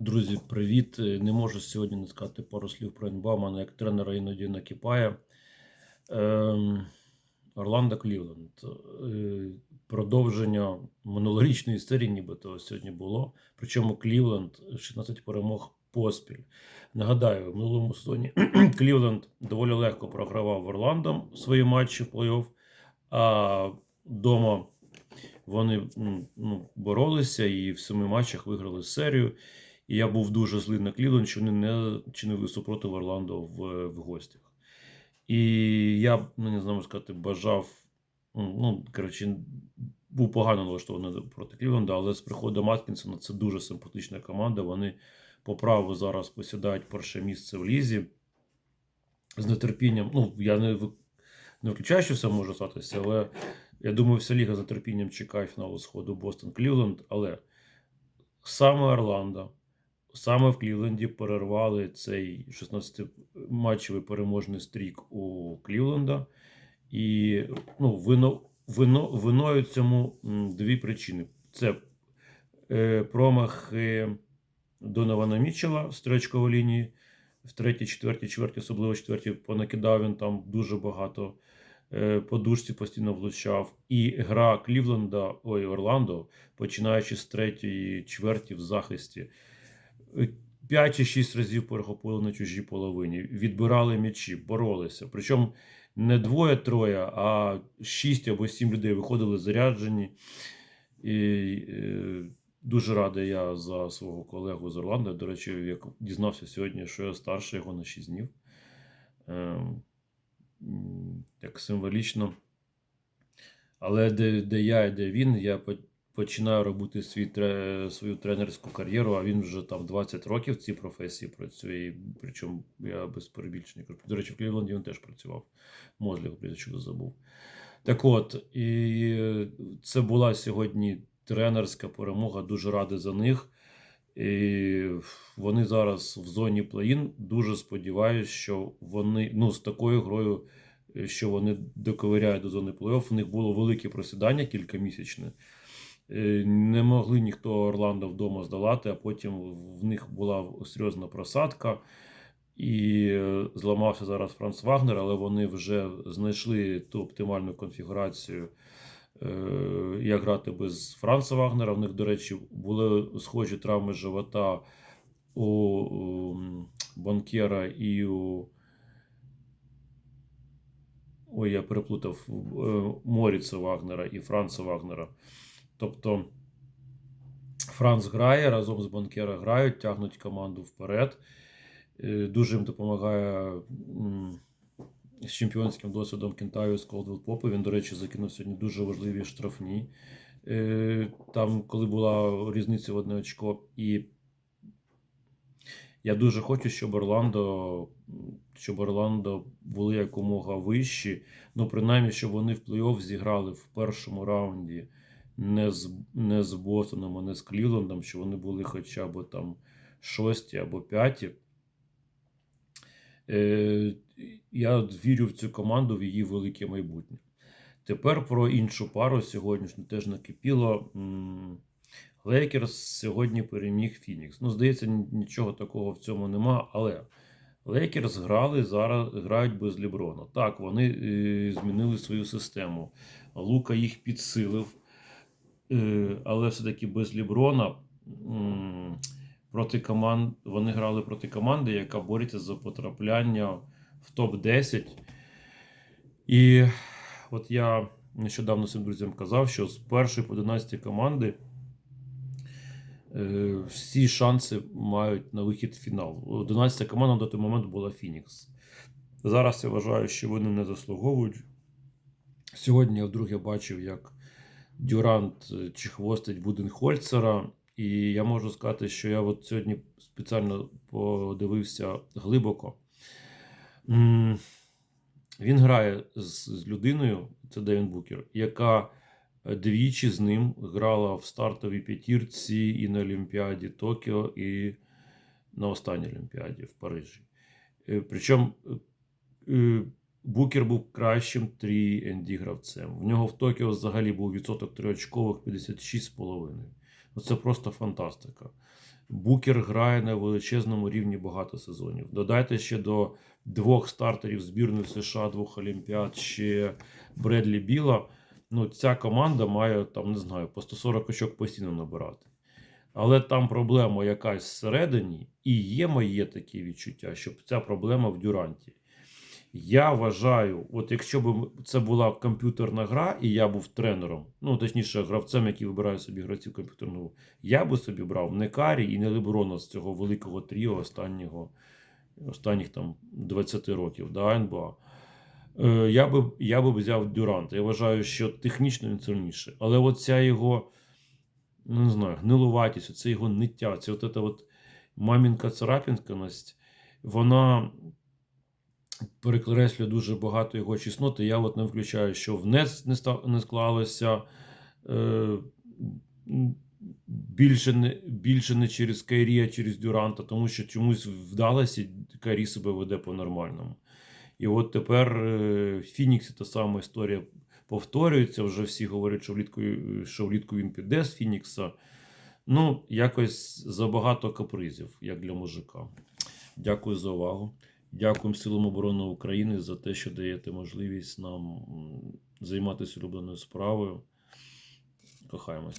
Друзі, привіт! Е, Не можу сьогодні не сказати пару слів про Енбаумана, як тренера іноді накипає. Ем, Орландо Клівленд. Е, Продовження минулорічної серії, нібито сьогодні було. Причому Клівленд 16 перемог поспіль. Нагадаю, в минулому сезоні Клівленд доволі легко програвав Орландом свої матчі в плей-офф, а вдома вони ну, боролися і в семи матчах виграли серію. І я був дуже злий на Клівленд, що вони не чинили супротив Орландо в, в гостях. І я, ну, не знаю, сказати, бажав, ну, коротше, був погано налаштований проти Клівленда, але з приходом Аткінсона це дуже симпатична команда. Вони по праву зараз посідають перше місце в лізі. З нетерпінням, ну, я не, не виключаю, що все може статися, але я думаю, вся ліга з нетерпінням чекає фіналу сходу Бостон Клівленд. Але саме Орландо, саме в Клівленді перервали цей 16-матчевий переможний стрік у Клівленда. І ну, вино, вино, виною цьому дві причини: це е, промахи Донована Мічела з трьочкової лінії. В третій, четвертій, четвертій, особливо четвертій, понакидав він там дуже багато е, подушці постійно влучав. І гра Клівленда, ой, Орландо, починаючи з третьої чверті в захисті. Е, П'ять чи шість разів перехопили на чужій половині, відбирали м'ячі, боролися. Причому не двоє-троє, а шість або сім людей виходили заряджені. І е, дуже радий я за свого колегу з Орландо. До речі, як дізнався сьогодні, що я старше його на 6 днів. Ем, як символічно. Але де, де я і де він, я починаю робити свій, свою тренерську кар'єру, а він вже там 20 років в цій професії працює. Причому я без перебільшення кажу. До речі, в Клівленді він теж працював. Мозлів, прізвище забув. Так от, і це була сьогодні тренерська перемога. Дуже радий за них. І вони зараз в зоні плей-ін. Дуже сподіваюся, що вони ну, з такою грою, що вони доковиряють до зони плей-офф. У них було велике просідання кількамісячне. Е, Не могли ніхто Орландо вдома здолати, а потім в них була серйозна просадка. І е, зламався зараз Франц Вагнер, але вони вже знайшли ту оптимальну конфігурацію, е, як грати без Франца Вагнера. В них, до речі, були схожі травми живота у, Банкера і у. Ой, я переплутав Моріца Вагнера і Франца Вагнера. Тобто Франц грає разом з Банкера грають, тягнуть команду вперед. Е, Дуже їм допомагає з чемпіонським досвідом Кентавіус Колдвелл Попи. Він, до речі, закинув сьогодні дуже важливі штрафні. Е, Там, коли була різниця в одне очко. І я дуже хочу, щоб Орландо, щоб Орландо були якомога вищі. Ну, принаймні, щоб вони в плей-офф зіграли в першому раунді не з, не з Бостоном, а не з Клівлендом, що вони були хоча б там шості або п'яті. Е, я вірю в цю команду, в її велике майбутнє. Тепер про іншу пару сьогоднішню теж накипіло. Лейкерс сьогодні переміг Фінікс. Ну, здається, нічого такого в цьому нема, але Лейкерс грали зараз грають без Ліброна. Так, вони е, змінили свою систему. Лука їх підсилив, але все-таки без Ліброна. проти команд, вони грали проти команди, яка бореться за потрапляння в топ-10. І от я нещодавно своїм друзям казав, що з першої по 11 команди е, всі шанси мають на вихід в фінал. 11 команда до той момент була Фінікс. Зараз я вважаю, що вони не заслуговують. Сьогодні я вдруге бачив, як Дюрант е, чехвостить Буденхольцера. І я можу сказати, що я от сьогодні спеціально подивився глибоко. Він грає з, людиною, це Девін Букер, яка двічі з ним грала в стартовій п'ятірці і на Олімпіаді Токіо, і на останній Олімпіаді в Парижі. Е, Причому е, Букер був кращим 3 ND гравцем. В нього в Токіо взагалі був відсоток триочкових 56,5. Ну, Це просто фантастика. Букер грає на величезному рівні багато сезонів. Додайте ще до двох стартерів збірної США, двох Олімпіад, ще Бредлі Біла. Ну, ця команда має там, не знаю, по 140 очок постійно набирати. Але там проблема якась всередині, і є моє таке відчуття, що ця проблема в Дюранті. Я вважаю, от якщо б це була комп'ютерна гра, і я був тренером, ну точніше, гравцем, який вибирає собі гравців комп'ютерну гру, я би собі брав не Карі і не Леброна з цього великого тріо останнього, останніх там 20 років да, НБА. Е, я би, я би взяв Дюранта. Я вважаю, що технічно він сильніший. Але оця його, ну не знаю, гнилуватість, оце його ниття, це от, от мамінка царапінканість, вона перекреслює дуже багато його чесноти. Я от не включаю, що в НЕС не, ста- не склалося. Е, більше не, більше не через Кайрі, а через Дюранта, тому що чомусь вдалося, Кайрі себе веде по-нормальному. І от тепер е, в Фініксі та сама історія повторюється. Вже всі говорять, що влітку, що влітку він піде з Фінікса. Ну, якось забагато капризів, як для мужика. Дякую за увагу. Дякуємо Силам оборони України за те, що даєте можливість нам займатися улюбленою справою. Кохаємось.